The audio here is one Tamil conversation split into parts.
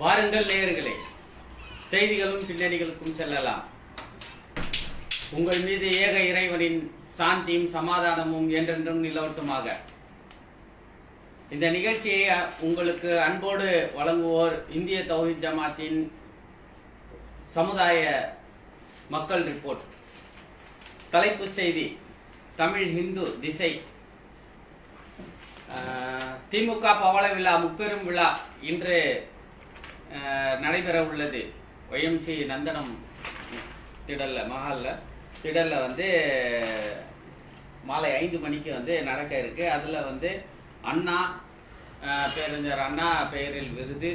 வாருங்கள் நேயர்களே. செய்திகளும் பின்னணிகளுக்கும் செல்லலாம். உங்கள் மீது ஏக இறைவனின் சாந்தியும் சமாதானமும் என்றென்றும் நிலவட்டுமாக. இந்த நிகழ்ச்சியை உங்களுக்கு அன்போடு வழங்குவோர் இந்திய தௌஹித் ஜமாத்தின் சமுதாய மக்கள் ரிப்போர்ட். தலைப்பு செய்தி தமிழ் ஹிந்து திசை. திமுக பவள விழா முப்பெரும் விழா இன்று நடைபெற உள்ளது ஒய்எம்சி நந்தனம் திடல்ல மஹாலில். திடலில் வந்து மாலை ஐந்து மணிக்கு வந்து நடக்க இருக்கு. அதில் வந்து அண்ணா பேரஞ்சர் பேரறிஞர் அண்ணா பெயரில் விருது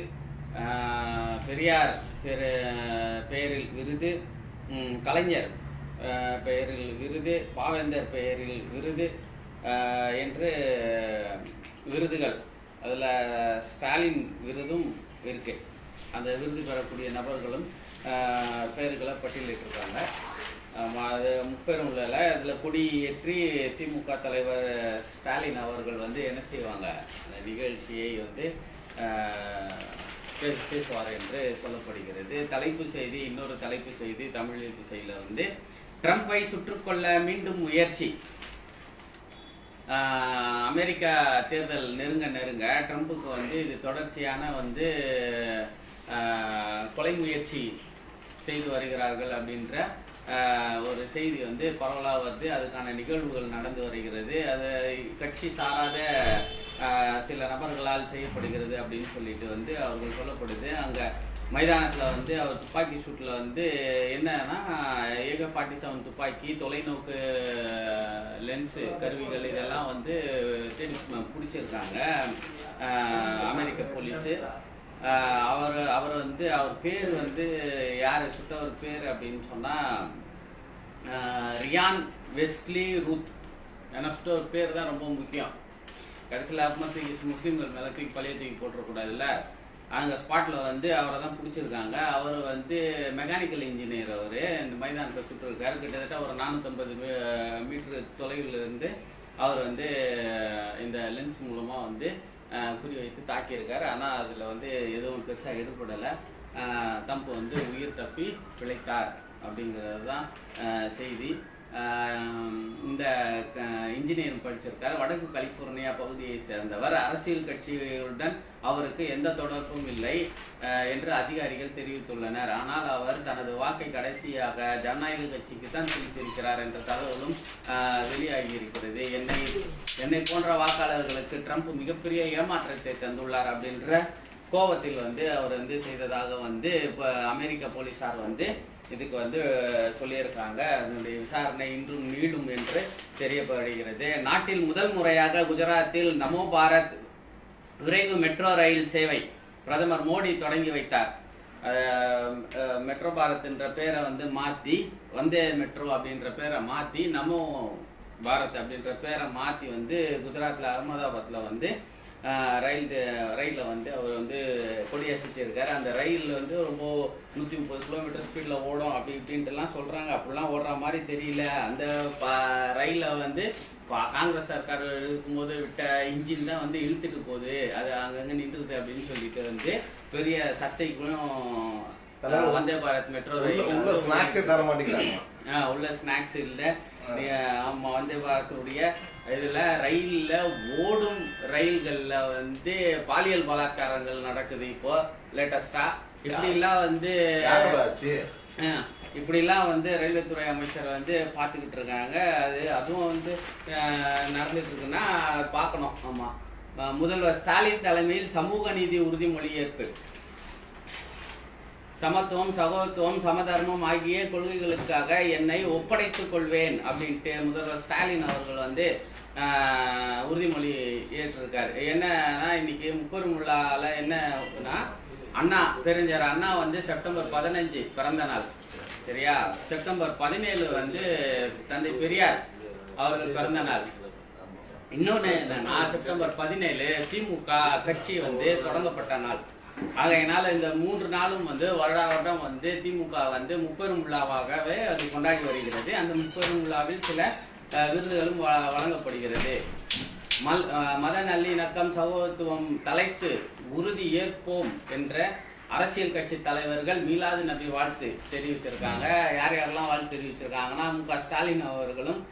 பெரியார் பெரு பெயரில் விருது கலைஞர் பெயரில் விருது பாவேந்தர் பெயரில் விருது என்று விருதுகள். அதில் ஸ்டாலின் விருதும் இருக்குது அந்த விருது பெறக்கூடிய நபர்களும் பெயர்களை பட்டியலிட்டிருக்காங்க. அது முப்பெரும் உள்ள அதில் கொடி ஏற்றி திமுக தலைவர் ஸ்டாலின் அவர்கள் வந்து என்ன செய்வாங்க? அந்த நிகழ்ச்சியை வந்து பேச- பேசுவார் என்று சொல்லப்படுகிறது. தலைப்பு செய்தி இன்னொரு தலைப்பு செய்தி தமிழ் திசையில் வந்து ட்ரம்ப்பை சுற்றுக்கொள்ள மீண்டும் முயற்சி. அமெரிக்கா தேர்தல் நெருங்க நெருங்க ட்ரம்ப்புக்கு வந்து இது தொடர்ச்சியான வந்து கொலை முயற்சி செய்து வருகிறார்கள் அப்படின்ற ஒரு செய்தி வந்து பரவலாக வருது. அதுக்கான நிகழ்வுகள் நடந்து வருகிறது. அது கட்சி சாராத சில நபர்களால் செய்யப்படுகிறது அப்படின்னு சொல்லிட்டு வந்து அவர்கள் சொல்லப்படுது. அங்கே மைதானத்தில் வந்து அவர் துப்பாக்கி சூட்டில் வந்து என்னன்னா ஏக ஃபார்ட்டி செவன் துப்பாக்கி தொலைநோக்கு லென்ஸு கருவிகள் இதெல்லாம் வந்து தேடி பிடிச்சிருக்காங்க. அமெரிக்க போலீஸு. அவர் அவர் வந்து அவர் பேர் வந்து யார் சுட்டவர் பேர் அப்படின்னு சொன்னால் ரியான் வெஸ்லி ரூத். ஏன்னா சுட்டவர் பேர் தான் ரொம்ப முக்கியம். கடைசியில் அப்புறமா முஸ்லீம்கள் மேலே தூக்கி பழைய தூக்கி போட்டுறக்கூடாதுல்ல? அங்கே ஸ்பாட்டில் வந்து அவரை தான் பிடிச்சிருக்காங்க. அவர் வந்து மெக்கானிக்கல் இன்ஜினியர் அவர். இந்த மைதானத்தை சுற்றிருக்காரு. கிட்டத்தட்ட ஒரு நானூற்றம்பது மீட்டர் தொலைவில் இருந்து அவர் வந்து இந்த லென்ஸ் மூலமாக வந்து குறி வைத்து தாக்கியிருக்காரு. ஆனால் அதில் வந்து எதுவும் பெருசாக ஈடுபடலை தம்பு வந்து உயிர் தப்பி பிழைத்தார் அப்படிங்கிறது தான் செய்தி. இந்த இன்ஜினியரிங் படிச்சிருக்காரு. வடக்கு கலிபோர்னியா பகுதியை சேர்ந்தவர். அரசியல் கட்சியுடன் அவருக்கு எந்த தொடர்பும் இல்லை என்று அதிகாரிகள் தெரிவித்துள்ளனர். ஆனால் அவர் தனது வாக்கை கடைசியாக ஜனநாயக கட்சிக்கு தான் செலுத்தியிருக்கிறார் என்ற தகவலும் வெளியாகியிருக்கிறது. வெளியாகி இருக்கிறது என்னை என்னை போன்ற வாக்காளர்களுக்கு ட்ரம்ப் மிகப்பெரிய ஏமாற்றத்தை தந்துள்ளார் அப்படின்ற கோவத்தில் வந்து அவர் வந்து செய்ததாக வந்து இப்போ அமெரிக்க போலீசார் வந்து இதுக்கு வந்து சொல்லியிருக்காங்க. அதனுடைய விசாரணை இன்றும் நீளும் என்று தெரியப்படுகிறது. நாட்டில் முதல் முறையாக குஜராத்தில் நமோ பாரத் விரைவு மெட்ரோ ரயில் சேவை பிரதமர் மோடி தொடங்கி வைத்தார். மெட்ரோ பாரத் என்ற பேரை வந்து மாத்தி வந்தே மெட்ரோ அப்படின்ற பேரை மாத்தி நமோ பாரத் அப்படின்ற பேரை மாத்தி வந்து குஜராத்ல அகமதாபாத்ல வந்து ரயில் ரயிலில் வந்து அவர் வந்து கொடியசைச்சிருக்காரு. அந்த ரயில் வந்து ரொம்ப நூற்றி முப்பது கிலோமீட்டர் ஸ்பீடில் ஓடும் அப்படி இப்படின்ட்டுலாம் சொல்கிறாங்க அப்படிலாம் ஓடுற மாதிரி தெரியல. அந்த ரயிலில் வந்து பா- காங்கிரஸ் சர்க்கார் இருக்கும்போது விட்ட இன்ஜின் தான் வந்து இழுத்துட்டு போகுது. அது அங்கங்கே நின்றுது அப்படின்னு சொல்லிட்டு வந்து பெரிய அஹ், வந்தே பாரத் மெட்ரோ ரயில் உள்ள ஸ்நாக்ஸே தர மாட்டேங்கிறாங்க. ஆ, உள்ள ஸ்நாக்ஸ் இல்ல. நீ, ஆமா வந்தே பாரத்துடைய இதுல ரயில்ல ஓடும் ரயில்கள்ல வந்து பாலியல் பலாத்காரங்கள் நடக்குது இப்போ லேட்டஸ்டா இப்படி எல்லாம் வந்து இப்படிலாம் வந்து ரயில்வே துறை அமைச்சர் வந்து பார்த்துக்கிட்டு இருக்காங்க. அது அதுவும் வந்து நடந்துட்டு இருக்குன்னா பார்க்கணும். ஆமா. அஹ், முதல்வர் ஸ்டாலின் தலைமையில் சமூக நீதி உறுதிமொழி ஏற்பு சமத்துவம் சகோதரத்துவம் சமதர்மம் ஆகிய கொள்கைகளுக்காக என்னை ஒப்படைத்துக் கொள்வேன் அப்படின்ட்டு முதல்வர் ஸ்டாலின் அவர்கள் வந்து உறுதிமொழி ஏற்றிருக்காரு. என்னன்னா இன்னைக்கு முப்பெரும் விழால என்னன்னா அண்ணா பெருஞ்சர் அண்ணா வந்து செப்டம்பர் பதினஞ்சு பிறந்த நாள். சரியா? செப்டம்பர் பதினேழு வந்து தந்தை பெரியார் அவர்கள் பிறந்த நாள். இன்னொன்னு என்னன்னா செப்டம்பர் பதினேழு திமுக கட்சி வந்து தொடங்கப்பட்ட நாள். ஆகையினால இந்த மூன்று நாளும் வந்து வருடா வருடம் வந்து திமுக வந்து முப்பெரும் விழாவாகவே அது கொண்டாடி வருகிறது. அந்த முப்பெரும் விழாவில் சில விருதுகளும் வ- வழங்கப்படுகிறது. மல் அஹ், மத நல்லிணக்கம் சகோதரத்துவம் தலைத்து உறுதி ஏற்போம் என்ற அரசியல் கட்சி தலைவர்கள் மீலாது நபி வாழ்த்து தெரிவித்திருக்காங்க. யார் யாரெல்லாம் வாழ்த்து தெரிவிச்சிருக்காங்கன்னா மு. க. ஸ்டாலின் அவர்களும்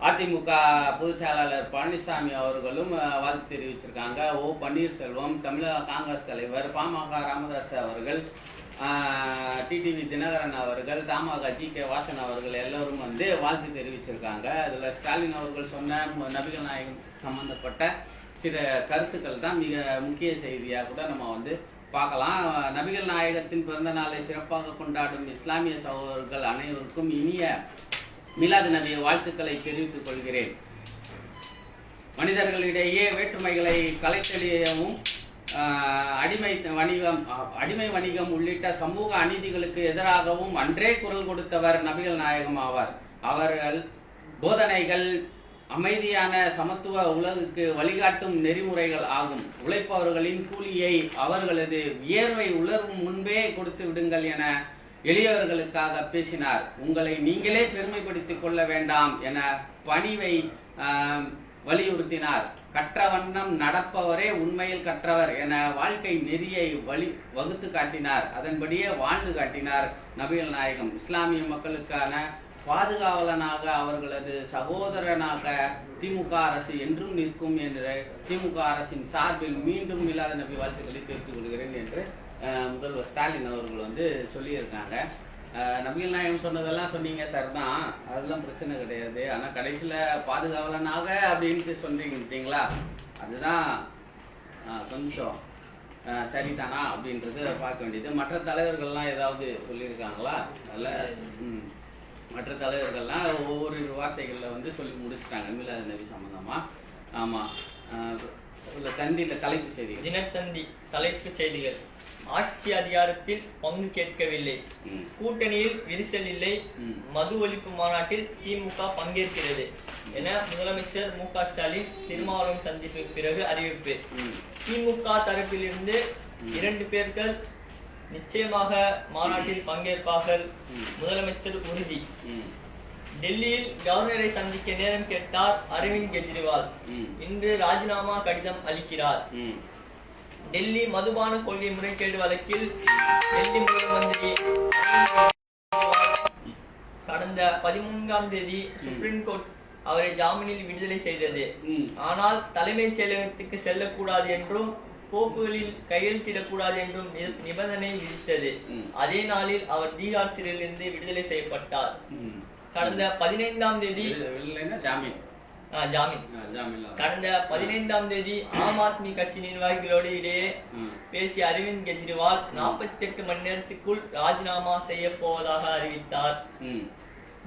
அதிமுக பொதுச் செயலாளர் பழனிசாமி அவர்களும் வாழ்த்து தெரிவிச்சிருக்காங்க. ஓ பன்னீர்செல்வம் தமிழக காங்கிரஸ் தலைவர் பாமக ராமதாஸ் அவர்கள் டிடிவி தினகரன் அவர்கள் தமாக ஜி கே வாசன் அவர்கள் எல்லோரும் வந்து வாழ்த்து தெரிவிச்சிருக்காங்க. அதில் ஸ்டாலின் அவர்கள் சொன்ன நபிகள் நாயகம் சம்பந்தப்பட்ட சில கருத்துக்கள் தான் மிக முக்கிய செய்தியாக கூட நம்ம வந்து பார்க்கலாம். நபிகள் நாயகத்தின் பிறந்த நாளை சிறப்பாக கொண்டாடும் இஸ்லாமிய சகோதரர்கள் அனைவருக்கும் இனிய மிலாது நபி வாழ்த்துக்களை தெரிவித்துக் கொள்கிறேன். மனிதர்களிடையே வேற்றுமைகளை கலைத்தெளியவும் அடிமை வணிகம் அடிமை வணிகம் உள்ளிட்ட சமூக அநீதிகளுக்கு எதிராகவும் அன்றே குரல் கொடுத்தவர் நபிகள் நாயகம் ஆவார். அவர்கள் போதனைகள் அமைதியான சமத்துவ உலகுக்கு வழிகாட்டும் நெறிமுறைகள் ஆகும். உழைப்பவர்களின் கூலியை அவர்களது வியர்வை உலர்வும் முன்பே கொடுத்து விடுங்கள் என எளியவர்களுக்காக பேசினார். உங்களை நீங்களே பெருமைப்படுத்திக் கொள்ள வேண்டாம் என பணிவை வலியுறுத்தினார். கற்ற வண்ணம் நடப்பவரே உண்மையில் கற்றவர் என வாழ்க்கை நெறியை வழி வகுத்து காட்டினார். அதன்படியே வாழ்ந்து காட்டினார் நபிகள் நாயகம். இஸ்லாமிய மக்களுக்கான பாதுகாவலனாக அவர்களது சகோதரனாக திமுக அரசு என்றும் நிற்கும் என்று திமுக அரசின் சார்பில் மீண்டும் இல்லாத நபி வாழ்த்துக்களை தெரிவித்துக் கொள்கிறேன் என்று முதல்வர் ஸ்டாலின் அவர்கள் வந்து சொல்லியிருக்காங்க நபிகள் நாயகம் சொன்னதெல்லாம் சொன்னீங்க சார் தான். அதெல்லாம் பிரச்சனை கிடையாது. ஆனால் கடைசியில் பாதுகாவலனாக அப்படின்ட்டு சொல்றீங்க அதுதான் கொஞ்சம் சரிதானா அப்படின்றது பார்க்க வேண்டியது. மற்ற தலைவர்கள்லாம் ஏதாவது சொல்லியிருக்காங்களா? அதில் ம். மற்ற தலைவர்கள்லாம் ஒவ்வொரு வார்த்தைகளில் வந்து சொல்லி முடிச்சிட்டாங்க. மிலாது நபி சம்மந்தமாக ஆமாம் அஹ், இதுல தலைப்பு செய்திகள். தினத்தந்தி தலைப்புச் செய்திகள். ஆட்சி அதிகாரத்தில் பங்கு கேட்கவில்லை. கூட்டணியில் விரிசல் இல்லை. மது ஒழிப்பு மாநாட்டில் திமுக பங்கேற்கிறது என முதலமைச்சர் மு க ஸ்டாலின் திருமாவளவன் சந்திப்பிற்கு பிறகு அறிவிப்பு. திமுக தரப்பிலிருந்து இரண்டு பேர்கள் நிச்சயமாக மாநாட்டில் பங்கேற்பார்கள் முதலமைச்சர் உறுதி. டெல்லியில் கவர்னரை சந்திக்க நேரம் கேட்டார் அரவிந்த் கெஜ்ரிவால். இன்று ராஜினாமா கடிதம் அளிக்கிறார். டெல்லி மதுபான கொள்கை முறைகேடு வழக்கில் டெல்லி முதல் மந்திரி கடந்த பதிமூன்றாம் தேதி சுப்ரீம் கோர்ட் அவரை ஜாமீனில் விடுதலை செய்தது. ஆனால் தலைமைச் செயலகத்துக்கு செல்லக்கூடாது என்றும் கோப்புகளில் கையெழுத்திடக்கூடாது என்றும் நிபந்தனை விதித்தது. அதே நாளில் அவர் தீகார் சிறையிலிருந்து விடுதலை செய்யப்பட்டார். கடந்த பதினைந்தாம் தேதி ஜாமீன் ஜாமீன். கடந்த பதினைந்தாம் தேதி ஆம் ஆத்மி கட்சி நிர்வாகிகளோடு இடையே. பேசிய அரவிந்த் கெஜ்ரிவால் 48 மணி நேரத்துக்குள் ராஜினாமா செய்ய போவதாக அறிவித்தார்.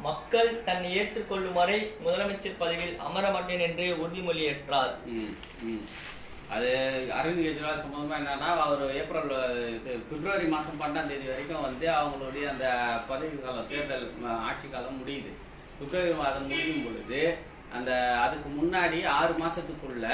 மக்கள் தன்னை ஏற்றுக்கொள்ளும் வரை முதலமைச்சர் பதவியில் அமர மாட்டேன் என்று உறுதிமொழி ஏற்றார் ம். ம். அது அரவிந்த் கெஜ்ரிவால் சம்பந்தமா என்னன்னா அவர் ஏப்ரல் பிப்ரவரி மாசம் பன்னெண்டாம் தேதி வரைக்கும் வந்து அவங்களுடைய அந்த பதவி காலம் தேர்தல் ஆட்சி காலம் முடியுது பிப்ரவரி மாதம் முடியும் பொழுது அந்த அதுக்கு முன்னாடி ஆறு மாசத்துக்குள்ள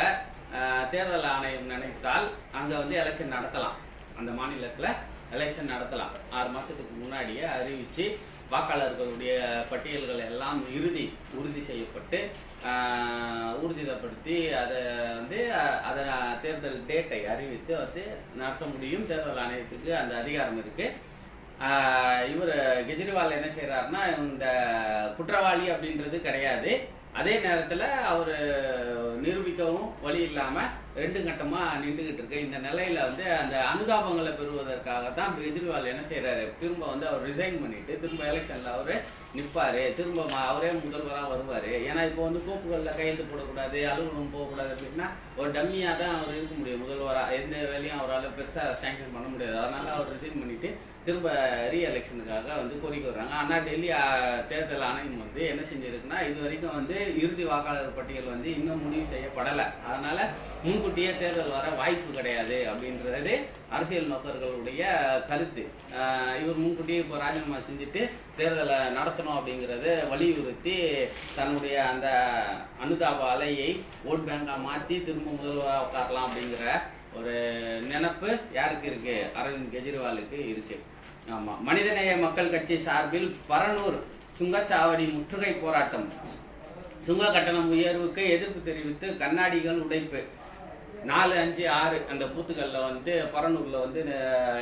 தேர்தல் ஆணையம் நினைத்தால் அங்க வந்து எலெக்ஷன் நடத்தலாம். அந்த மாநிலத்துல எலெக்ஷன் நடத்தலாம். ஆறு மாசத்துக்கு முன்னாடியே அறிவிச்சு வாக்காளர்களுடைய பட்டியல்கள் எல்லாம் இறுதி உறுதி செய்யப்பட்டு ஊர்ஜிதப்படுத்தி அதை வந்து அதை தேர்தல் டேட்டை அறிவித்து வந்து நடத்த முடியும். தேர்தல் ஆணையத்துக்கு அந்த அதிகாரம் இருக்கு. இவர் கெஜ்ரிவால் என்ன செய்யறாருன்னா இந்த குற்றவாளி அப்படின்றது கிடையாது. அதே நேரத்தில் அவர் நிரூபிக்கவும் வழி இல்லாமல் ரெண்டு கட்டமா நின்றுகிட்டு இருக்கு. இந்த நிலையில வந்து அந்த அனுதாபங்களை பெறுவதற்காக தான் கெஜ்ரிவால் என்ன செய்யறாரு திரும்ப வந்து அவர் ரிசைன் பண்ணிட்டு திரும்ப எலெக்ஷன்ல அவரு நிப்பாரு. திரும்ப அவரே முதல்வராக வருவாரு. ஏன்னா இப்போ வந்து கோப்புகளில் கையெழுத்து போடக்கூடாது அலுவலகம் போகக்கூடாது அப்படின்னா ஒரு டம்மியா தான் அவர் இருக்க முடியும். முதல்வரா எந்த வேலையும் அவரால் பெருசாக சேங்ஷன் பண்ண முடியாது. அதனால அவர் ரிசைன் பண்ணிட்டு திரும்ப ரீ எலெக்ஷனுக்காக வந்து கோரிக்கை வர்றாங்க ஆனால் டெல்லி தேர்தல் ஆணையம் வந்து என்ன செஞ்சிருக்குன்னா இது வரைக்கும் வந்து இறுதி வாக்காளர் பட்டியல் வந்து இன்னும் முடிவு செய்யப்படலை. அதனால முன்கூட்டியே தேர்தல் வர வாய்ப்பு கிடையாது அப்படின்றது அரசியல் நோக்கர்களுடைய கருத்து. ஆஹ் இவர் முன்கூட்டியே இப்போ ராஜினாமா செஞ்சுட்டு தேர்தலை நடத்தணும் அப்படிங்கறத வலியுறுத்தி தன்னுடைய அந்த அனுதாப அலையை ஓட் பேங்காக மாற்றி திரும்ப முதல்வராக உட்காரலாம் அப்படிங்கிற ஒரு நினைப்பு யாருக்கு இருக்கு? அரவிந்த் கெஜ்ரிவாலுக்கு இருக்கு. ஆமா. மனிதநேய மக்கள் கட்சி சார்பில் பரனூர் சுங்கச்சாவடி முற்றுகை போராட்டம். சுங்க கட்டணம் உயர்வுக்கு எதிர்ப்பு தெரிவித்து கண்ணாடிகள் உடைப்பு. நாலு அஞ்சு ஆறு அந்த பூத்துக்களில் வந்து பரனூரில் வந்து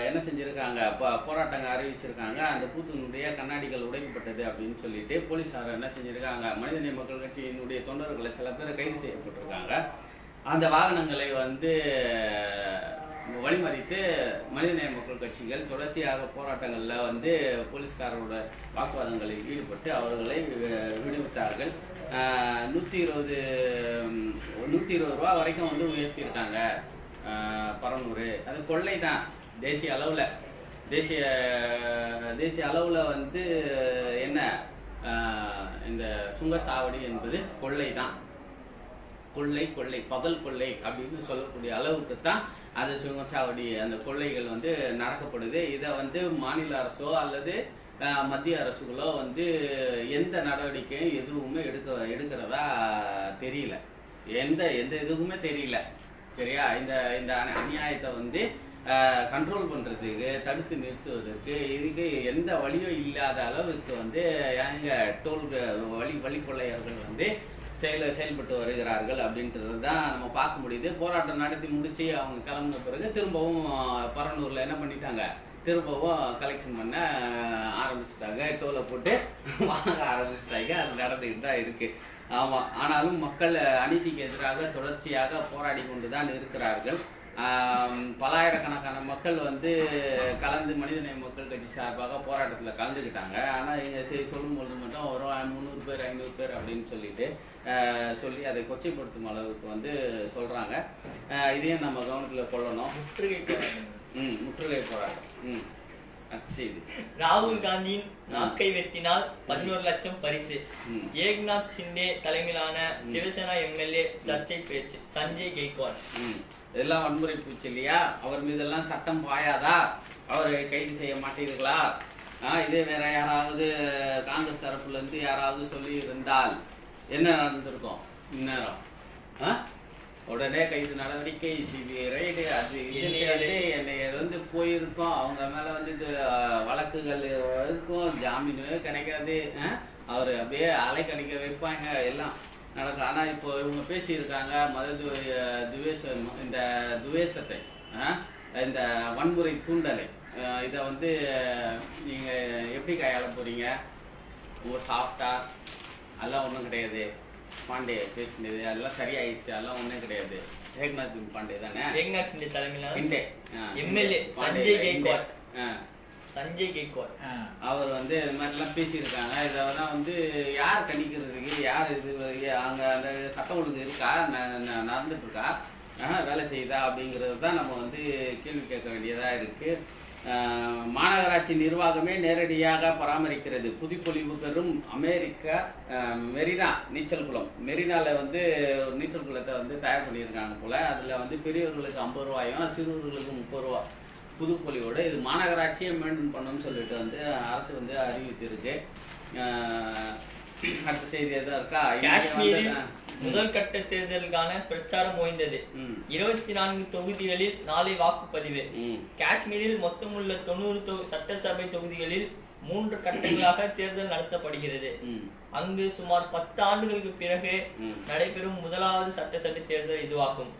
என்ன செஞ்சுருக்காங்க? ப- போராட்டங்க அறிவிச்சிருக்காங்க. அந்த பூத்தினுடைய கண்ணாடிகள் உடைக்கப்பட்டது அப்படின்னு சொல்லிட்டு போலீஸார் என்ன செஞ்சுருக்காங்க? மனிதநேய மக்கள் கட்சியினுடைய தொண்டர்களை சில பேர் கைது செய்யப்பட்டிருக்காங்க. அந்த வாகனங்களை வந்து வழிமறித்து மனிதநேய மக்கள் கட்சிகள் தொடர்ச்சியாக போராட்டங்களில் வந்து போலீஸ்காரரோட வாக்குவாதங்களில் ஈடுபட்டு அவர்களை விடுவித்தார்கள். நூற்றி இருபது நூற்றி இருபது ரூபா வரைக்கும் வந்து உயர்த்தியிருக்காங்க. பரநூறு அது கொள்ளை தான் தேசிய அளவில். தேசிய தேசிய அளவில் வந்து என்ன? இந்த சுங்கச்சாவடி என்பது கொள்ளை தான் கொள்ளை கொள்ளை பகல் கொள்ளை அப்படின்னு சொல்லக்கூடிய அளவுக்கு தான் அந்த சுங்கச்சாவடி அந்த கொள்ளைகள் வந்து நடக்கப்படுது. இதை வந்து மாநில அரசோ அல்லது மத்திய அரசுகளோ வந்து எந்த நடவடிக்கையும் எதுவுமே எடுக்க எடுக்கிறதா தெரியல. எந்த எந்த இதுவுமே தெரியல. சரியா? இந்த இந்த அநியாயத்தை வந்து கண்ட்ரோல் பண்ணுறதுக்கு தடுத்து நிறுத்துவதற்கு இதுக்கு எந்த வழியும் இல்லாத அளவுக்கு வந்து எங்க டோல் வழி வழி கொள்ளையர்கள் வந்து செயல செயல்பட்டு வருகிறார்கள் அப்படின்றது தான் நம்ம பார்க்க முடியுது. போராட்டம் நடத்தி முடிச்சு அவங்க கிளம்புன பிறகு திரும்பவும் அஹ், என்ன பண்ணிட்டாங்க? திரும்பவும் கலெக்ஷன் பண்ண ஆரம்பிச்சிட்டாங்க. டோலை போட்டு வாங்க ஆரம்பிச்சிட்டாங்க. அது நடந்துக்கிட்டு தான் இருக்கு. ஆமா. ஆனாலும் மக்கள் அநீதிக்கு எதிராக தொடர்ச்சியாக போராடி கொண்டு தான் இருக்கிறார்கள் பலாயிரக்கணக்கான மக்கள் வந்து கலந்து மனிதநேய மக்கள் கட்சி சார்பாக போராட்டத்தில் கலந்துக்கிட்டாங்க ஆனால் இங்கே சரி சொல்லும்போது மட்டும் ஒரு பேர் ஐநூறு பேர் அப்படின்னு சொல்லிட்டு சொல்லி அதை கொச்சைப்படுத்தும் அளவுக்கு வந்து சொல்றாங்க. இதையும் நம்ம கவனத்துல கொள்ளணும். ம் முற்றுகை போராட்டம். ம் ராகுல் காந்தியின் நாக்கை வெட்டினால் பதினோரு லட்சம் பரிசு. ஏக்நாத் சிண்டே தலைமையிலான சிவசேனா எம்எல்ஏ சர்ச்சை பேச்சு சஞ்சய் கெய்க்வாட். இதெல்லாம் வன்முறை பூச்சி இல்லையா? அவர் மீதெல்லாம் சட்டம் பாயாதா? அவரை கைது செய்ய மாட்டீர்களா? இதே வேற யாராவது காங்கிரஸ் தரப்புல இருந்து யாராவது சொல்லி இருந்தால் என்ன நடந்திருக்கும்? இந்நேரம். ஆ? உடனே கைது நடவடிக்கை சிபிஐ ரைடு அது என்னை வந்து போயிருக்கோம். அவங்க மேல வந்து இது வழக்குகள் இருக்கும். ஜாமீன் கிடைக்காது? அவரு அப்படியே அலைக்கணிக்க வைப்பாங்க. எல்லாம் நடக்கும். ஆனா இப்போ இவங்க பேசியிருக்காங்க மத துவேஷம் இந்த துவேஷத்தை? இந்த வன்முறை தூண்டலை. இதை வந்து நீங்க எப்படி கையாள போறீங்க? ஒரு சாஃப்டா அதெல்லாம் ஒன்றும் கிடையாது. பாண்டே பேசினது அதெல்லாம் சரியாயிடுச்சு. அதெல்லாம் ஒன்றும் கிடையாது. ஏக்நாத் பாண்டே தானே? ஏக்நாத் சிண்டே தலைமையிலான இண்டே எம்எல்ஏ பாண்டே, சஞ்சய். கெய்க்வாட். சஞ்சய் கெய்க்வாட் அவர் வந்து இது மாதிரிலாம் பேசியிருக்காங்க. இதெல்லாம் வந்து யார் கணிக்கிறதுக்கு யார் இது அங்க அந்த சட்டம் ஒழுங்கு இருக்கா? ந- ந- நடந்துட்டு இருக்கா வேலை செய்யுதா அப்படிங்கிறது தான் நம்ம வந்து கேள்வி கேட்க வேண்டியதா இருக்கு. ஆஹ், மாநகராட்சி நிர்வாகமே நேரடியாக பராமரிக்கிறது. புதுப்பொலிவு பெறும் அமெரிக்க மெரினா நீச்சல் குளம் மெரினால வந்து நீச்சல் குளத்தை வந்து தயார் பண்ணியிருக்காங்க போல. அதுல வந்து பெரியவர்களுக்கு ஐம்பது ரூபாயும் சிறுவர்களுக்கு முப்பது ரூபா புதுப்பொலியோட இது மாநகராட்சியை மெயின்டைன் பண்ணணும்னு சொல்லிட்டு வந்து அரசு வந்து அறிவித்திருக்கு. அடுத்த செய்தி எதுவும் இருக்கா? வந்து- முதல் கட்ட தேர்தலுக்கான பிரச்சாரம் ஓய்ந்தது. இருபத்தி நான்கு தொகுதிகளில் நாளை வாக்குப்பதிவு. காஷ்மீரில் மொத்தமுள்ள தொண்ணூறு சட்டசபை தொகுதிகளில் மூன்று கட்டங்களாக தேர்தல் நடத்தப்படுகிறது. அங்கு சுமார் பத்து ஆண்டுகளுக்கு பிறகு. நடைபெறும் முதலாவது சட்டசபை தேர்தல் இதுவாகும்.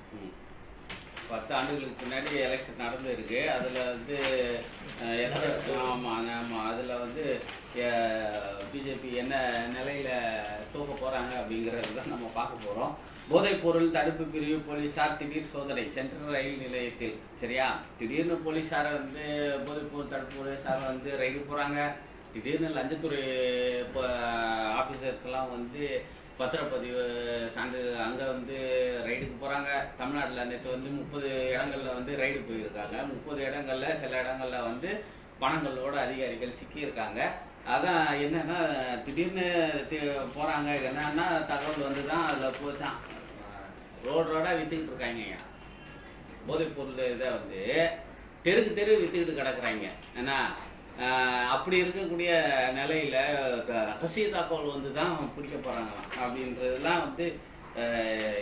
பத்து ஆண்டுகளுக்கு பின்னாடி எலெக்ஷன் நடந்து இருக்கு அதுல வந்து ஆமாம் ஆமாம் ஆமா ஆமா அதுல வந்து பிஜேபி என்ன நிலையில தூக்க போறாங்க அப்படிங்கிறது தான் நம்ம பார்க்க போறோம். போதைப் பொருள் தடுப்பு பிரிவு போலீசார் திடீர் சோதனை சென்ட்ரல் ரயில் நிலையத்தில் சரியா? திடீர்னு போலீசாரை வந்து போதைப் பொருள் தடுப்பு போலீஸார் வந்து ரயில் போறாங்க. திடீர்னு லஞ்சத்துறை ஆபீசர்ஸ் எல்லாம் வந்து பத்திரப்பதிவு சான்று அங்கே வந்து ரைடுக்கு போகிறாங்க தமிழ்நாட்டில் நேற்று வந்து முப்பது இடங்களில் வந்து ரைடு போயிருக்காங்க. முப்பது இடங்களில் சில இடங்களில் வந்து பணங்களோட அதிகாரிகள் சிக்கியிருக்காங்க. அதான் என்னன்னா திடீர்னு போகிறாங்க என்னன்னா தகவல் வந்து தான் அதில் போச்சான் ரோடு ரோடாக வித்துக்கிட்டு இருக்காங்க போதைப் பொருள் இதை வந்து தெருக்கு தெரு வித்துக்கிட்டு கிடக்குறாங்க. ஏன்னா அப்படி இருக்கக்கூடிய நிலையில ரகசிய தகவல் வந்து தான் பிடிக்க போறாங்க. அப்படின்றதெல்லாம் வந்து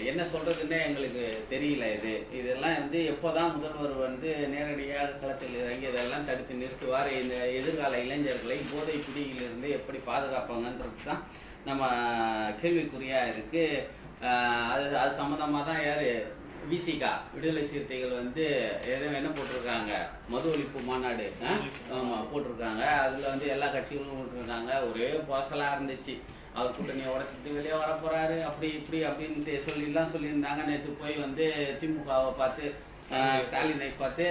என்ன சொல்றதுன்னே எங்களுக்கு தெரியல இது. இதெல்லாம் வந்து எப்போதான் முதல்வர் வந்து நேரடியாக களத்தில் இறங்கி இதெல்லாம் தடுத்து நிறுத்துவார் இந்த எதிர்கால இளைஞர்களை போதை பிடியிலிருந்து எப்படி பாதுகாப்பாங்கன்றது தான் நம்ம கேள்விக்குறியா இருக்கு. அது அது சம்மந்தமாக தான் யார் விசிகா விடுதலை சிறுத்தைகள் வந்து ஏதோ என்ன போட்டிருக்காங்க? மது ஒழிப்பு மாநாடு ஆ? ஆமா போட்டிருக்காங்க. அதுல வந்து எல்லா கட்சிகளும் போட்டிருக்காங்க. ஒரே பாசலா இருந்துச்சு. அவர் கூட்டணியை உடச்சிட்டு வெளியே வர போறாரு. அப்படி இப்படி அப்படின்னு சொல்லிலாம் சொல்லியிருந்தாங்க. நேற்று போய் வந்து திமுகவை பார்த்து ஸ்டாலினை பார்த்து?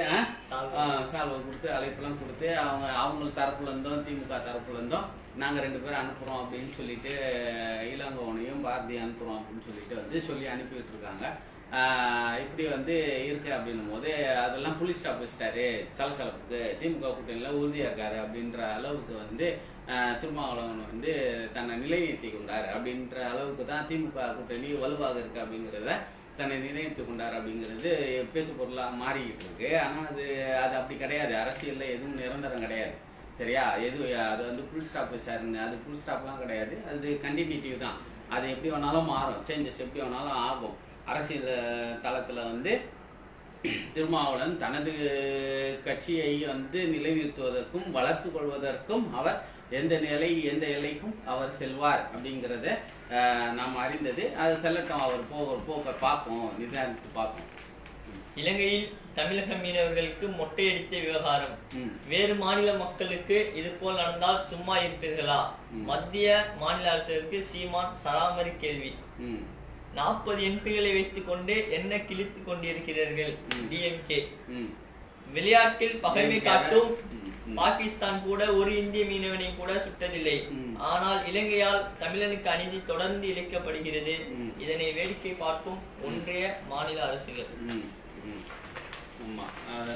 சால்வை. கொடுத்து அழைப்பெல்லாம் கொடுத்து அவங்க அவங்க தரப்புல இருந்தோம் திமுக தரப்புல இருந்தோம். நாங்க ரெண்டு பேரும் அனுப்புறோம் அப்படின்னு சொல்லிட்டு இளங்கோவனையும் பாரதி அனுப்புறோம் அப்படின்னு சொல்லிட்டு வந்து சொல்லி அனுப்பிட்டு இருக்காங்க இப்படி வந்து இருக்கு அப்படின்னும் போது அதெல்லாம் புலி ஸ்டாப் வச்சிட்டாரு சலசலப்புக்கு திமுக கூட்டணியில் உறுதியா இருக்காரு அப்படின்ற அளவுக்கு வந்து திருமாவளவன் வந்து தன்னை நிலைநிறுத்தி கொண்டார் அப்படின்ற அளவுக்கு தான் திமுக கூட்டணி வலுவாக இருக்கு அப்படிங்கிறத தன்னை நிலைநிறுத்தி கொண்டார் அப்படிங்கிறது பேசு பொருளா மாறிக்கிட்டு இருக்கு. ஆனா அது அது அப்படி கிடையாது. அரசியல்ல எதுவும் நிரந்தரம் கிடையாது. சரியா? எது அது வந்து ஃபுல் ஸ்டாப் வச்சாருங்க அது ஃபுல் ஸ்டாப்லாம் கிடையாது. அது கண்டினியூட்டிவ் தான். அது எப்படி வேணாலும் மாறும். சேஞ்சஸ் எப்படி வேணாலும் ஆகும். அரசியல் தளத்துல வந்து திருமாவளவன் தனது கட்சியை வந்து நிலைநிறுத்துவதற்கும் வளர்த்து கொள்வதற்கும் அவர் எந்த நிலை எந்த எல்லைக்கும் அவர் செல்வார் அப்படிங்கிறத நாம் அறிந்தது. அது செல்லட்டும் அவர் போக போக பார்ப்போம் நிதானித்து பார்ப்போம். இலங்கையில் தமிழக மீனவர்களுக்கு மொட்டையடித்த விவகாரம். வேறு மாநில மக்களுக்கு இது போல் நடந்தால் சும்மா இருப்பீர்களா. மத்திய மாநில அரசுக்கு சீமான் சராமரி கேள்வி. நாற்பது எம்பிகளை வைத்துக் கொண்டு என்ன கிழித்துக் கொண்டிருக்கிறீர்கள். டிஎம்கே விளையாட்டில் பகைமை காட்டும். பாகிஸ்தான் கூட ஒரு இந்திய மீனவனை கூட சுட்டதில்லை. ஆனால் இலங்கையால் தமிழனுக்கு அநீதி தொடர்ந்து இழைக்கப்படுகிறது. இதனை வேடிக்கை பார்க்கும் ஒன்றிய மாநில அரசுகள்.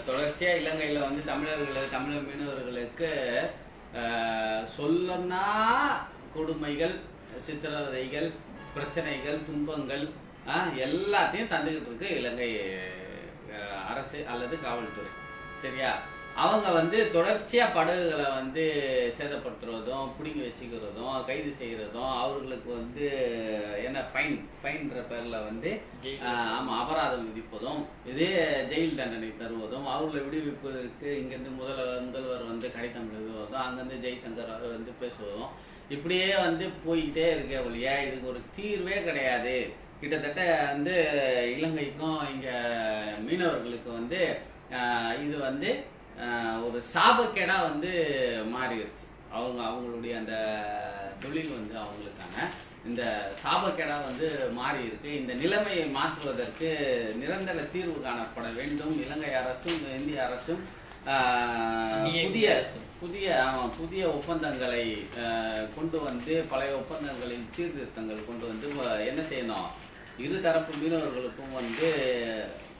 தொடர்ச்சியா இலங்கையில வந்து தமிழர்கள் தமிழர் மீனவர்களுக்கு சொல்லனா கொடுமைகள் சித்திரவதைகள் பிரச்சனைகள் துன்பங்கள் எல்லாத்தையும் தந்துகிட்டு இருக்கு இலங்கை அரசு அல்லது காவல்துறை. சரியா? அவங்க வந்து தொடர்ச்சியா படகுகளை வந்து சேதப்படுத்துறதும் பிடிங்கி வச்சுக்கிறதும் கைது செய்யறதும் அவர்களுக்கு வந்து என்ன ஃபைன் ஃபைன்ற பேர்ல வந்து ஆமா அபராதம் விதிப்பதும் இதே ஜெயில் தண்டனை தருவதும் அவர்களை விடுவிப்பதற்கு இங்கிருந்து முதல்வர் முதல்வர் வந்து கடிதம் எழுதுவதும் அங்கிருந்து ஜெய்சங்கர் அவர் வந்து பேசுவதும் இப்படியே வந்து போய்கிட்டே இருக்க ஒழிய இதுக்கு ஒரு தீர்வே கிடையாது. கிட்டத்தட்ட வந்து இலங்கைக்கும் இங்க மீனவர்களுக்கு வந்து இது வந்து ஒரு சாபக்கேடா வந்து மாறிடுச்சு அவங்க அவங்களுடைய அந்த தொழில் வந்து அவங்களுக்கான இந்த சாபக்கேடா வந்து மாறி இருக்கு இந்த நிலைமையை மாற்றுவதற்கு நிரந்தர தீர்வு காணப்பட வேண்டும். இலங்கை அரசும் இந்திய அரசும் புதிய அரசும். புதிய ஆமா, புதிய ஒப்பந்தங்களை கொண்டு வந்து பழைய ஒப்பந்தங்களின் சீர்திருத்தங்கள் கொண்டு வந்து என்ன செய்யணும்? இரு தரப்பு மீனவர்களுக்கும் வந்து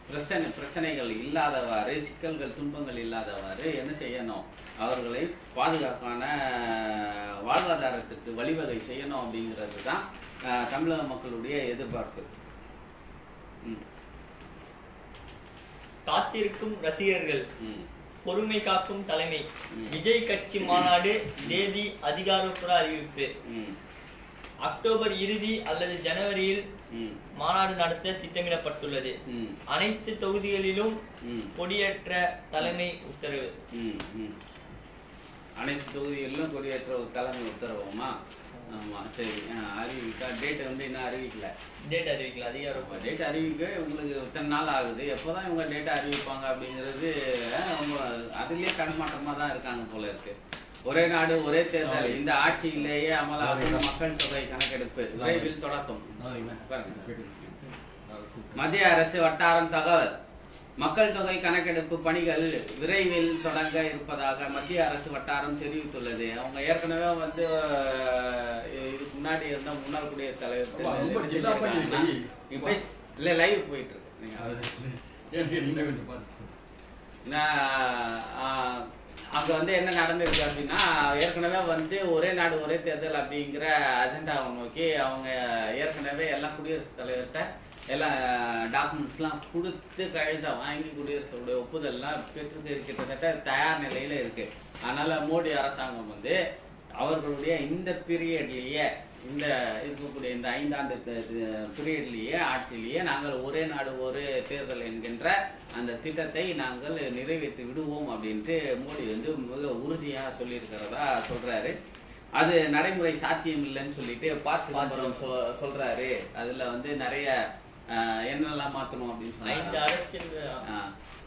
பிரச்சனை பிரச்சனைகள் இல்லாதவாறு சிக்கல்கள் துன்பங்கள் இல்லாதவாறு என்ன செய்யணும்? அவர்களை பாதுகாப்பான வாழ்வாதாரத்துக்கு வழிவகை செய்யணும் அப்படிங்கிறது தான் தமிழக மக்களுடைய எதிர்பார்ப்பு. காத்திருக்கும் ரசிகர்கள். பொறுமை காக்கும் தலைமை. விஜய் கட்சி மாநாடு தேதி அதிகாரப்பூர்வ அறிவிப்பு. அக்டோபர் இறுதி அல்லது ஜனவரியில் மாநாடு நடத்த திட்டமிடப்பட்டுள்ளது. அனைத்து தொகுதிகளிலும். கொடியேற்ற தலைமை உத்தரவு. அனைத்து தொகுதிகளிலும் கொடியேற்ற ஒரு தலைமை உத்தரவுமா? ஆமா சரி. அறிவிக்கா? டேட் வந்து இன்னும் அறிவிக்கல. டேட் அறிவிக்கல அதிகாரப்பூர்வ. டேட் அறிவிக்க உங்களுக்கு இத்தனை நாள் ஆகுது? எப்போதான் இவங்க டேட் அறிவிப்பாங்க அப்படிங்கிறது அதுலயே கண்மாட்டமா தான் இருக்காங்க போல இருக்கு. ஒரே நாடு ஒரே தேர்தல். இந்த ஆட்சியிலேயே அமலாகும் மக்கள் தொகை கணக்கெடுப்பு. விரைவில் தொடக்கம். மத்திய அரசு வட்டாரம் தகவல். மக்கள் தொகை கணக்கெடுப்பு பணிகள் விரைவில் தொடங்க இருப்பதாக மத்திய அரசு வட்டாரம் தெரிவித்துள்ளது. அவங்க ஏற்கனவே வந்து இதுக்கு முன்னாடி இருந்த முன்னாள் குடியரசுத் தலைவர். இப்ப இல்ல லைவ் போயிட்டு இருக்கு. அங்க வந்து என்ன நடந்திருக்கு அப்படின்னா ஏற்கனவே வந்து ஒரே நாடு ஒரே தேர்தல் அப்படிங்கிற அஜெண்டாவை நோக்கி அவங்க ஏற்கனவே எல்லாம் குடியரசுத் தலைவர்கிட்ட எல்லா டாக்குமெண்ட்ஸ்லாம் கொடுத்து கழுத வாங்கி குடியரசுடைய ஒப்புதல்லாம் பெற்று கிட்டத்தட்ட தயார் நிலையில இருக்கு. அதனால மோடி அரசாங்கம் வந்து அவர்களுடைய இந்த பீரியட்லயே இந்த இருக்கக்கூடிய இந்த ஐந்தாண்டு பீரியட்லயே ஆட்சியிலேயே நாங்கள் ஒரே நாடு ஒரு தேர்தல் என்கின்ற அந்த திட்டத்தை நாங்கள் நிறைவேற்றி விடுவோம் அப்படின்ட்டு மோடி வந்து மிக உறுதியா சொல்லியிருக்கிறதா சொல்றாரு. அது நடைமுறை சாத்தியம் இல்லைன்னு சொல்லிட்டு பார்த்து சொல்றாரு. அதுல வந்து நிறைய என்னெல்லாம் மாத்தணும் அப்படின்னு சொன்னாங்க அரசியல்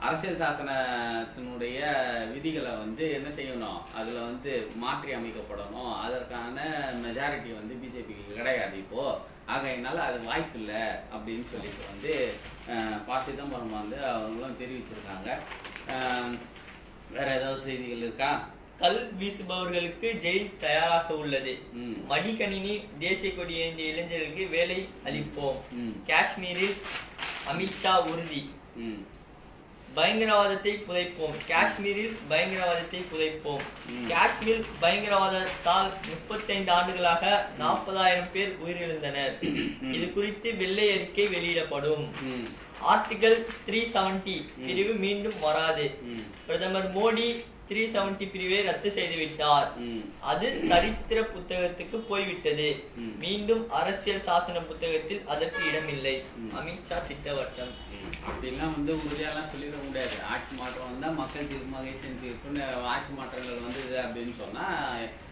அரசியல் சாசனத்தினுடைய விதிகளை வந்து என்ன செய்யணும்? அதுல வந்து மாற்றி அமைக்கப்படணும். அதற்கான மெஜாரிட்டி வந்து பிஜேபிக்கு கிடையாது இப்போ. ஆகையினால அது வாய்ப்பு இல்லை அப்படின்னு சொல்லிட்டு வந்து ப. சிதம்பரம் வந்து அவங்களும் தெரிவிச்சிருக்காங்க. வேற ஏதாவது செய்திகள் இருக்கா? கல் வீசுபவர்களுக்கு ஜெயில் தயாராக உள்ளது. மடிக்கணினி தேசிய கொடி ஏந்திய இளைஞர்களுக்கு வேலை அளிப்போம். காஷ்மீரில் அமித்ஷா உறுதி. பயங்கரவாதத்தை புதைப்போம். காஷ்மீரில் பயங்கரவாதத்தை புதைப்போம். காஷ்மீர் பயங்கரவாதத்தால் முப்பத்தைந்து ஆண்டுகளாக நாற்பதாயிரம் பேர் உயிரிழந்தனர். இது குறித்து வெள்ளை அறிக்கை வெளியிடப்படும். ஆர்டிகல் த்ரீ செவன்டி பிரிவு மீண்டும் வராது. ம் பிரதமர் மோடி த்ரீ செவன்டி பிரிவை ரத்து செய்துவிட்டார். ம் அது சரித்திர புத்தகத்துக்கு போய்விட்டது. ம். மீண்டும் அரசியல் சாசன புத்தகத்தில் அதற்கு இடமில்லை. அமித்ஷா திட்டவட்டம் அப்படிலாம் வந்து உறுதியெல்லாம் சொல்லிட முடியாது. ஆட்சி மாற்றம் வந்தா மக்கள் தீர்ப்பு மகேசன் தீர்ப்புன்னு ஆட்சி மாற்றங்கள் வந்தது அப்படின்னு சொன்னா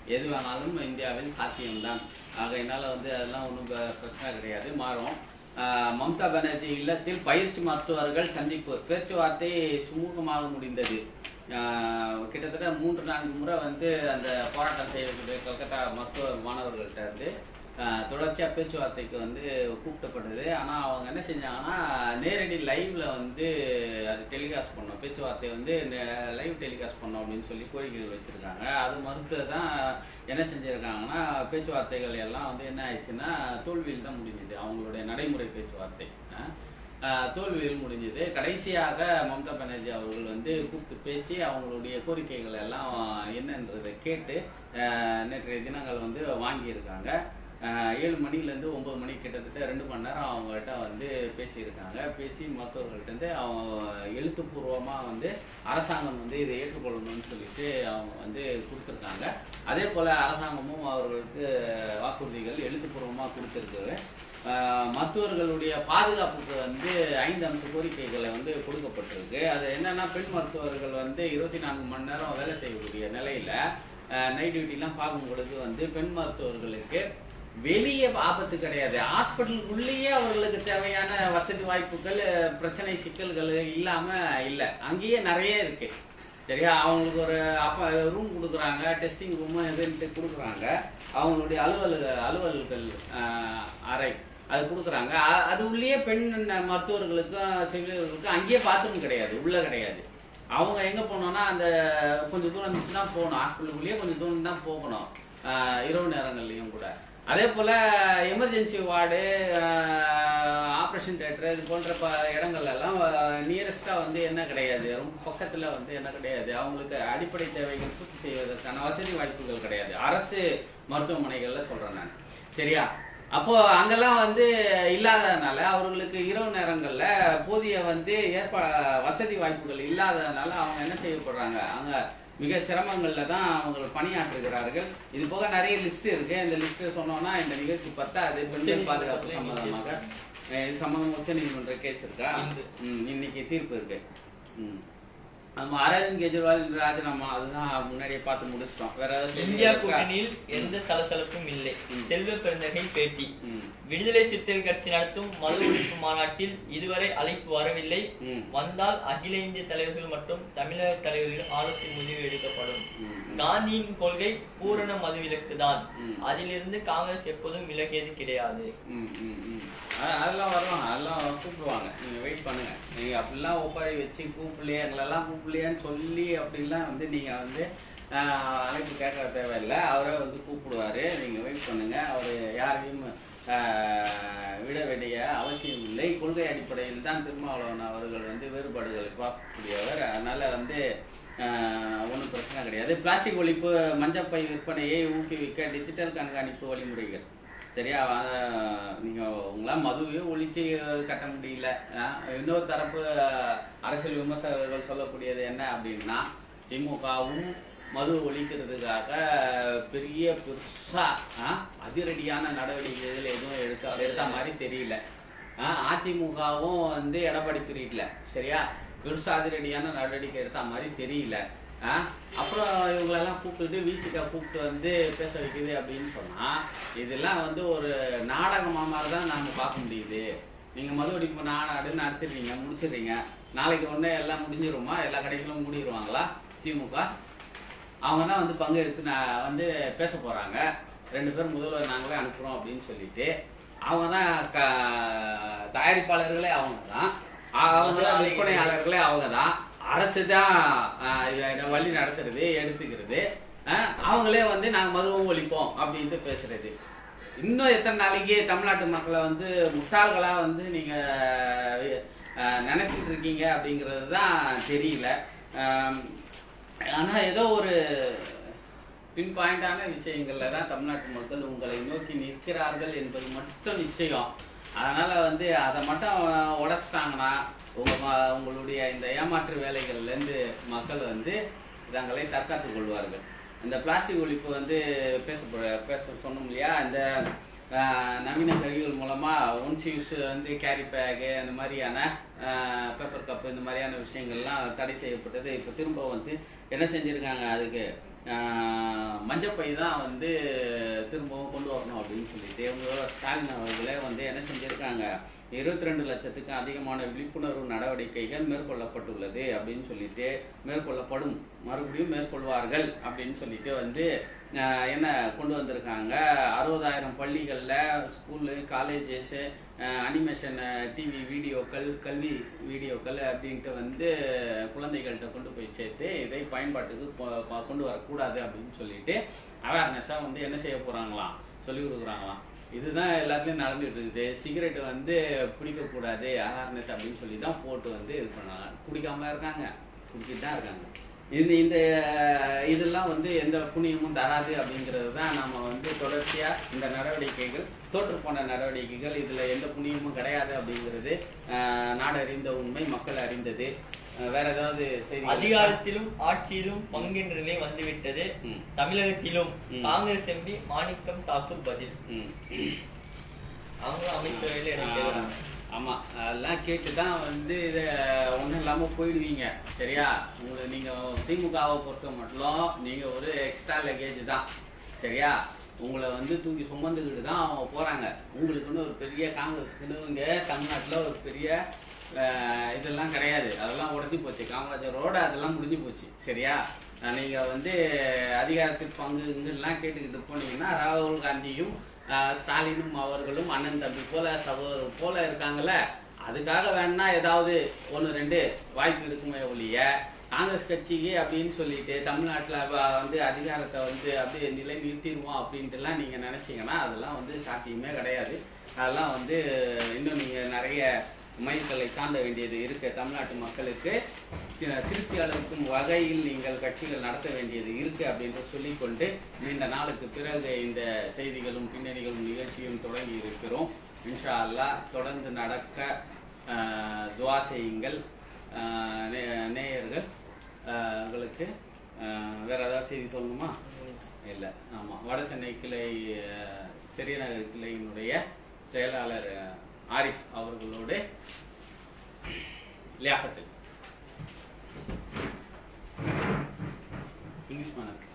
எது வேணாலும் இந்தியாவில் சாத்தியம்தான். ஆகையினால வந்து அதெல்லாம் ஒன்றும் பிரச்சனை கிடையாது. மாறும். மம்தா பானர்ஜி இல்லத்தில் பயிற்சி மருத்துவர்கள் சந்திப்பு. பேச்சுவார்த்தை சுமூகமாக முடிந்தது. கிட்டத்தட்ட மூன்று நான்கு முறை வந்து அந்த போராட்டம் செய்யக்கூடிய கல்கத்தா மருத்துவ மாணவர்கள்ட்ட இருந்து தொடர்ச்சியாக பேச்சுவார்த்தைக்கு வந்து கூப்பிட்டப்படுது ஆனால் அவங்க என்ன செஞ்சாங்கன்னா நேரடி லைவ்ல வந்து அது டெலிகாஸ்ட் பண்ணோம். பேச்சுவார்த்தை வந்து லைவ் டெலிகாஸ்ட் பண்ணோம் அப்படின்னு சொல்லி கோரிக்கைகள் வச்சிருக்காங்க. அது மறுத்து தான் என்ன செஞ்சிருக்காங்கன்னா பேச்சுவார்த்தைகள் எல்லாம் வந்து என்ன ஆயிடுச்சுன்னா தோல்வியில் தான் முடிஞ்சது. அவங்களுடைய நடைமுறை பேச்சுவார்த்தை. தோல்வியில் முடிஞ்சது. கடைசியாக மம்தா பானர்ஜி அவர்கள் வந்து கூப்பிட்டு பேசி அவங்களுடைய கோரிக்கைகள் எல்லாம் என்னன்றதை கேட்டு நேற்றைய தினங்கள் வந்து வாங்கியிருக்காங்க. ஏழு மணிலேருந்து ஒம்பது மணி கிட்டத்தட்ட ரெண்டு மணி நேரம் அவங்ககிட்ட வந்து பேசியிருக்காங்க. பேசி மருத்துவர்கள்ட்டேருந்து அவங்க எழுத்துப்பூர்வமாக வந்து அரசாங்கம் வந்து இதை ஏற்றுக்கொள்ளணும்னு சொல்லிட்டு அவங்க வந்து கொடுத்துருக்காங்க. அதே போல் அரசாங்கமும் அவர்களுக்கு வாக்குறுதிகள் எழுத்துப்பூர்வமாக கொடுத்துருக்குது. மருத்துவர்களுடைய பாதுகாப்புக்கு வந்து ஐந்து அம்ச கோரிக்கைகளை வந்து கொடுக்கப்பட்டிருக்கு. அது என்னன்னா பெண் மருத்துவர்கள் வந்து இருபத்தி நான்கு மணி நேரம் வேலை செய்யக்கூடிய நிலையில நைட் டியூட்டிலாம் பார்க்கும் பொழுது வந்து பெண் மருத்துவர்களுக்கு வெளியே ஆபத்து கிடையாது. ஹாஸ்பிட்டலுக்குள்ளேயே அவர்களுக்கு தேவையான வசதி வாய்ப்புகள் பிரச்சனை சிக்கல்கள் இல்லாம இல்லை. அங்கேயே நிறைய இருக்கு. சரியா? அவங்களுக்கு ஒரு அப்ப ரூம் கொடுக்குறாங்க டெஸ்டிங் ரூம் இதுன்ட்டு கொடுக்குறாங்க. அவங்களுடைய அலுவல் அலுவல்கள் அறை அது கொடுக்குறாங்க. அது உள்ளேயே பெண் மருத்துவர்களுக்கும் செவிலியர்களுக்கும் அங்கேயே பாத்ரூம் கிடையாது. உள்ள கிடையாது. அவங்க எங்க போனோம்னா அந்த கொஞ்சம் தூரம் இருந்துச்சுன்னா போகணும். ஹாஸ்பிட்டலுக்குள்ளேயே கொஞ்சம் தூரம் தான் போகணும். இரவு நேரங்கள்லையும் கூட. அதே போல எமர்ஜென்சி வார்டு ஆப்ரேஷன் தேட்டர் இது போன்ற ப இடங்கள்ல எல்லாம் நியரஸ்டா வந்து என்ன கிடையாது. ரொம்ப பக்கத்துல வந்து என்ன கிடையாது. அவங்களுக்கு அடிப்படை தேவைகள் பூர்த்தி செய்வதற்கான வசதி வாய்ப்புகள் கிடையாது. அரசு மருத்துவமனைகள்ல சொல்றேன் நான். சரியா? அப்போ அங்கெல்லாம் வந்து இல்லாததுனால அவர்களுக்கு இரவு நேரங்கள்ல போதிய வந்து ஏற்பா வசதி வாய்ப்புகள் இல்லாததுனால அவங்க என்ன செய்யப்படுறாங்க? அங்க மிக சிரமங்கள்ல தான் அவங்க பணியாற்றுகிறார்கள். இது போக நிறைய லிஸ்ட் இருக்கு. இந்த லிஸ்ட் சொன்னோம்னா இந்த நிகழ்ச்சி பத்தாது. பெண்கள் பாதுகாப்பு சம்பந்தமாக. இது சம்பந்தம் உச்ச நீதிமன்ற கேஸ் இருக்கா? இன்னைக்கு தீர்ப்பு இருக்கு. ம். நம்ம அரவிந்த் கெஜ்ரிவால் ராஜினாமா அதுதான் முன்னாடியே பார்த்து முடிச்சிட்டோம். வேற ஏதாவது இந்தியா? கூட்டணியில் எந்த சலசலப்பும் இல்லை. செல்வ பெருந்தகை பேட்டி. விடுதலை சிறுத்தைகள் கட்சி நடத்தும் மது ஒழிப்பு மாநாட்டில் இதுவரை அழைப்பு வரவில்லை. வந்தால் அகில இந்திய தலைவர்கள் மற்றும் தமிழக தலைவர்கள் ஆலோசனை முடிவு எடுக்கப்படும். காந்தியின் கொள்கை பூரண மதுவிலக்கு தான். அதிலிருந்து காங்கிரஸ் எப்போதும் விலகியது கிடையாது. அதெல்லாம் வருவாங்க அதெல்லாம் கூப்பிடுவாங்க. நீங்க வெயிட் பண்ணுங்க. நீங்க அப்படிலாம் ஒப்பாரி வச்சு கூப்பிடலையே எங்களெல்லாம் பிள்ளையான்னு சொல்லி அப்படிலாம் வந்து நீங்க வந்து அழைப்பு கேட்க தேவையில்லை. அவரே வந்து கூப்பிடுவாரு. நீங்க வெயிட் பண்ணுங்க. அவர் யாரையும் விட வேண்டிய அவசியம் இல்லை. கொள்கை அடிப்படையில் தான் திருமாவளவன் அவர்கள் வந்து வேறுபாடுகளை பார்க்கக்கூடியவர். அதனால வந்து ஒன்றும் பிரச்சனை கிடையாது. பிளாஸ்டிக் ஒழிப்பு மஞ்சப்பை விற்பனையை ஊக்குவிக்க டிஜிட்டல் கண்காணிப்பு வழிமுறைகள். சரியா? நீங்கள் நீங்க உங்களால் மதுவையே ஒழிச்சு கட்ட முடியல. இன்னொரு தரப்பு அரசியல் விமர்சகர்கள் சொல்லக்கூடியது என்ன அப்படின்னா திமுகவும் மது ஒழிக்கிறதுக்காக பெரிய பெருசா அதிரடியான நடவடிக்கைகள் எதுவும் எடுக்க எடுத்த மாதிரி தெரியல. அதிமுகவும் வந்து எடப்பாடி பீரியட்ல சரியா? பெருசா அதிரடியான நடவடிக்கை எடுத்த மாதிரி தெரியல. அப்புறம் இவங்களெல்லாம் கூப்பிட்டு விசிகா கூப்பிட்டு வந்து பேச வைக்குது அப்படின்னு சொன்னா இதெல்லாம் வந்து ஒரு நாடகமா மாதிரி தான் நாம பார்க்க முடியுது. நீங்க மது ஒழிப்பு நாடு நடத்திடுறீங்க முடிச்சிடுறீங்க. நாளைக்கு உடனே எல்லாம் முடிஞ்சிருமா? எல்லா கடைகளும் மூடிடுவாங்களா? திமுக? அவங்க தான் வந்து பங்கெடுத்து நான் வந்து பேச போறாங்க. ரெண்டு பேரும் முதல்வர் நாங்களே அனுப்புறோம் அப்படின்னு சொல்லிட்டு அவங்க தான் க- தயாரிப்பாளர்களே அவங்க தான் அவங்க தான் விற்பனையாளர்களே அவங்க தான் அரசு தான் இதை வழி நடத்துறது எடுத்துக்கிறது. அவங்களே வந்து நாங்கள் மதுவும் ஒழிப்போம் அப்படின்ட்டு பேசுறது. இன்னும் எத்தனை நாளைக்கு தமிழ்நாட்டு மக்களை வந்து முட்டாள்களாக வந்து நீங்கள் நினச்சிட்டு இருக்கீங்க அப்படிங்கிறது தான் தெரியல. ஆனால் ஏதோ ஒரு பின் பாயிண்டான விஷயங்களில் தான் தமிழ்நாட்டு மக்கள் உங்களை நோக்கி நிற்கிறார்கள் என்பது மட்டும் நிச்சயம். அதனால் வந்து அதை மட்டும் உடச்சிட்டாங்கன்னா உங்க உங்களுடைய இந்த ஏமாற்று வேலைகள்லேருந்து மக்கள் வந்து தங்களை தற்காத்துக் கொள்வார்கள். இந்த பிளாஸ்டிக் ஒழிப்பு வந்து பேச பேச சொன்னோம் இல்லையா? இந்த நவீன கருவிகள் மூலமாக ஒன்ஸ் யூஸ் வந்து கேரி பேகு அந்த மாதிரியான பேப்பர் கப்பு இந்த மாதிரியான விஷயங்கள்லாம் தடை செய்யப்பட்டது. இப்போ திரும்ப வந்து என்ன செஞ்சுருக்காங்க அதுக்கு? மஞ்சப்பை தான் வந்து திரும்பவும் கொண்டு வரணும் அப்படின்னு சொல்லிட்டு இவங்க ஸ்டாலின் அவர்களே வந்து என்ன செஞ்சிருக்காங்க? இருபத்தி ரெண்டு லட்சத்துக்கு அதிகமான விழிப்புணர்வு நடவடிக்கைகள் மேற்கொள்ளப்பட்டுள்ளது அப்படின்னு சொல்லிட்டு மேற்கொள்ளப்படும். மறுபடியும் மேற்கொள்வார்கள் அப்படின்னு சொல்லிட்டு வந்து என்ன கொண்டு வந்திருக்காங்க? அறுபதாயிரம் பள்ளிகளில் ஸ்கூலு காலேஜஸ் அனிமேஷன் டிவி வீடியோக்கள் கல்வி வீடியோக்கள் அப்படின்ட்டு வந்து குழந்தைகள்கிட்ட கொண்டு போய் சேர்த்து இதை பயன்பாட்டுக்கு கொண்டு வரக்கூடாது அப்படின்னு சொல்லிட்டு அவேர்னஸாக வந்து என்ன செய்ய போகிறாங்களாம் சொல்லி கொடுக்குறாங்களாம். இதுதான் எல்லாத்துலேயும் நடந்துட்டு இருக்குது. சிகரெட் வந்து பிடிக்கக்கூடாது அவேர்னஸ் அப்படின்னு சொல்லி தான் போட்டு வந்து இது பண்ணாங்க குடிக்காமலாம் இருக்காங்க. குடிச்சிட்டு தான் இருக்காங்க. இந்த இந்த இதெல்லாம் வந்து எந்த புண்ணியமும் தராது அப்படிங்கிறது தான் நம்ம வந்து தொடர்ச்சியா இந்த நடவடிக்கைகள் தோற்று போன நடவடிக்கைகள் இதுல எந்த புண்ணியமும் கிடையாது அப்படிங்கிறது நாடு அறிந்த உண்மை மக்கள் அறிந்தது வேற ஏதாவது அதிகாரத்திலும் ஆட்சியிலும் பங்கின்ற நிலை வந்துவிட்டது. தமிழகத்திலும். காங்கிரஸ் எம்பி மாணிக்கம் தாக்கூர் பதில் ம். அவங்களும் அமைச்சரவையில் இடம் ஆமாம் அதெல்லாம் கேட்டு தான் வந்து இது ஒன்றும் இல்லாமல் போயிடுவீங்க. சரியா? உங்களுக்கு நீங்கள் திமுகவை பொறுத்த மட்டும் நீங்கள் ஒரு எக்ஸ்ட்ரா லக்கேஜ் தான். சரியா? உங்களை வந்து தூக்கி சுமந்துக்கிட்டு தான் அவங்க போகிறாங்க உங்களுக்குன்னு ஒரு பெரிய காங்கிரஸுக்குன்னு இங்க தமிழ்நாட்டில் ஒரு பெரிய இதெல்லாம் கிடையாது. அதெல்லாம் உடஞ்சி போச்சு. காமராஜரோட அதெல்லாம் முடிஞ்சு போச்சு. சரியா? நீங்கள் வந்து அதிகாரத்துக்கு பங்கு இங்கெல்லாம் கேட்டுக்கிட்டு போனீங்கன்னா ராகுல் காந்தியும் ஸ்டாலினும் அவர்களும் அண்ணன் தம்பி போல சகோதரர் போல இருக்காங்கல்ல? அதுக்காக வேணா ஏதாவது ஒன்று ரெண்டு வாய்ப்பு இருக்குமே ஒழிய காங்கிரஸ் கட்சிக்கு அப்படின்னு சொல்லிட்டு தமிழ்நாட்டில் வந்து அதிகாரத்தை வந்து அப்படியே நிலை நிறுத்திடுவோம் அப்படின்ட்டுலாம் நீங்கள் நினச்சிங்கன்னா அதெல்லாம் வந்து சாத்தியமே கிடையாது. அதெல்லாம் வந்து இன்னும் நீங்கள் நிறைய மைல்களை தாண்ட வேண்டியது இருக்குது தமிழ்நாட்டு மக்களுக்கு. திருப்தி அளிக்கும் வகையில் நீங்கள் கட்சிகள் நடத்த வேண்டியது இருக்கு அப்படின்னு சொல்லிக்கொண்டு நீண்ட நாளுக்கு பிறகு இந்த செய்திகளும் பின்னணிகளும் நிகழ்ச்சியும் தொடங்கி இருக்கிறோம். இன்ஷா அல்லாஹ் தொடர்ந்து நடக்க துவா செய்யுங்கள். நே- நேயர்கள் உங்களுக்கு வேற ஏதாவது செய்தி சொல்லணுமா? இல்லை. ஆமாம் வட சென்னை கிளை சிறியநகர் கிளையினுடைய செயலாளர் ஆரிஃப் அவர்களோடு லியாகத்தில். English manner.